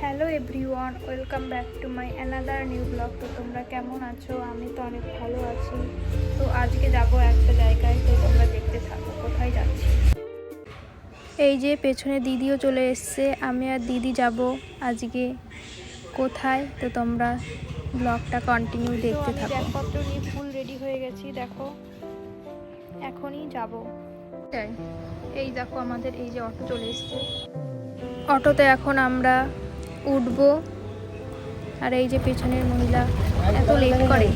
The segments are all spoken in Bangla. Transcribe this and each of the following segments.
Hello everyone welcome back to my another new blog. তো তোমরা কেমন আছো? আমি তো অনেক ভালো আছি। তো আজকে যাব একটা জায়গায় তো তোমরা দেখতে থাকো কোথায় যাচ্ছি? এই যে পেছনে দিদিও চলে এসছে আমি আর দিদি যাব আজকে কোথায়? তো তোমরা ব্লগটা কন্টিনিউ দেখতে থাকো। ব্যাগপত্র নিয়ে ফুল রেডি হয়ে গেছি দেখো। এখনই যাব। এই দেখো আমাদের এই যে অটো চলে এসছে। অটোতে এখন আমরা উঠব। আর এই যে পেছনের মহিলা এত লেট করে।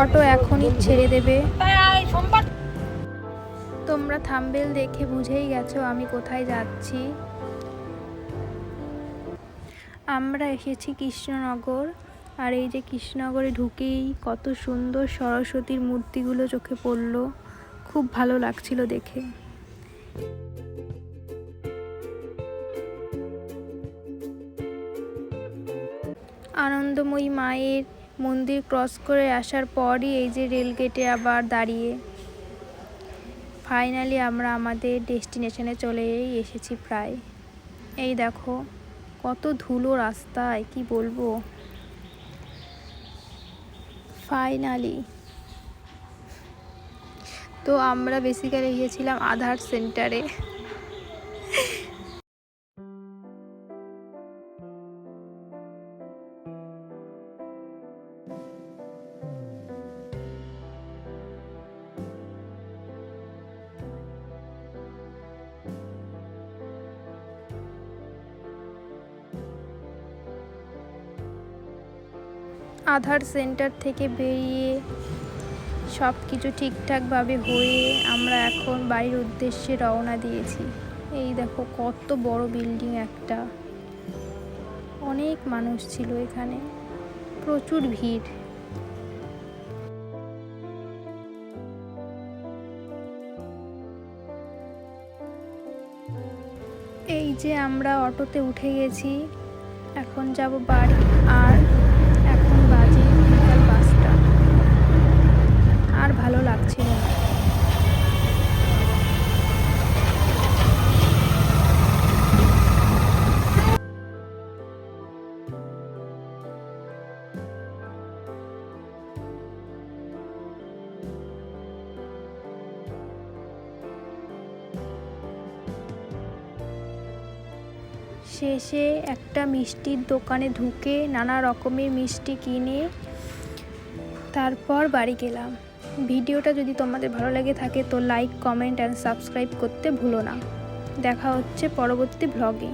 অটো এখনই ছেড়ে দেবে। তোমরা থাম্বেল দেখে বুঝেই গেছো আমি কোথায় যাচ্ছি। আমরা এসেছি কৃষ্ণনগর। আর এই যে কৃষ্ণনগরে ঢুকেই কত সুন্দর সরস্বতীর মূর্তিগুলো চোখে পড়ল। খুব ভালো লাগছিল দেখে। আনন্দময়ী মায়ের মন্দির ক্রস করে আসার পরই এই যে রেল গেটে আবার দাঁড়িয়ে। ফাইনালি আমরা আমাদের ডেস্টিনেশনে চলেই এসেছি প্রায়। এই দেখো, কত ধুলো রাস্তায়, কি বলব? ফাইনালি তো আমরা বেসিক্যালি গিয়েছিলাম আধার সেন্টারে আধার সেন্টার থেকে বেরিয়ে সব কিছু ঠিকঠাকভাবে হয়ে আমরা এখন বাড়ির উদ্দেশ্যে রওনা দিয়েছি। এই দেখো কত বড় বিল্ডিং একটা। অনেক মানুষ ছিল এখানে। প্রচুর ভিড়। এই যে আমরা অটোতে উঠে গেছি। এখন যাব বাড়ি। আর শেষে একটা মিষ্টির দোকানে ঢুকে নানা রকমের মিষ্টি কিনে তারপর বাড়ি গেলাম। ভিডিওটা যদি তোমাদের ভালো লাগে থাকে তো লাইক কমেন্ট অ্যান্ড সাবস্ক্রাইব করতে ভুলো না। দেখা হচ্ছে পরবর্তী ভ্লগে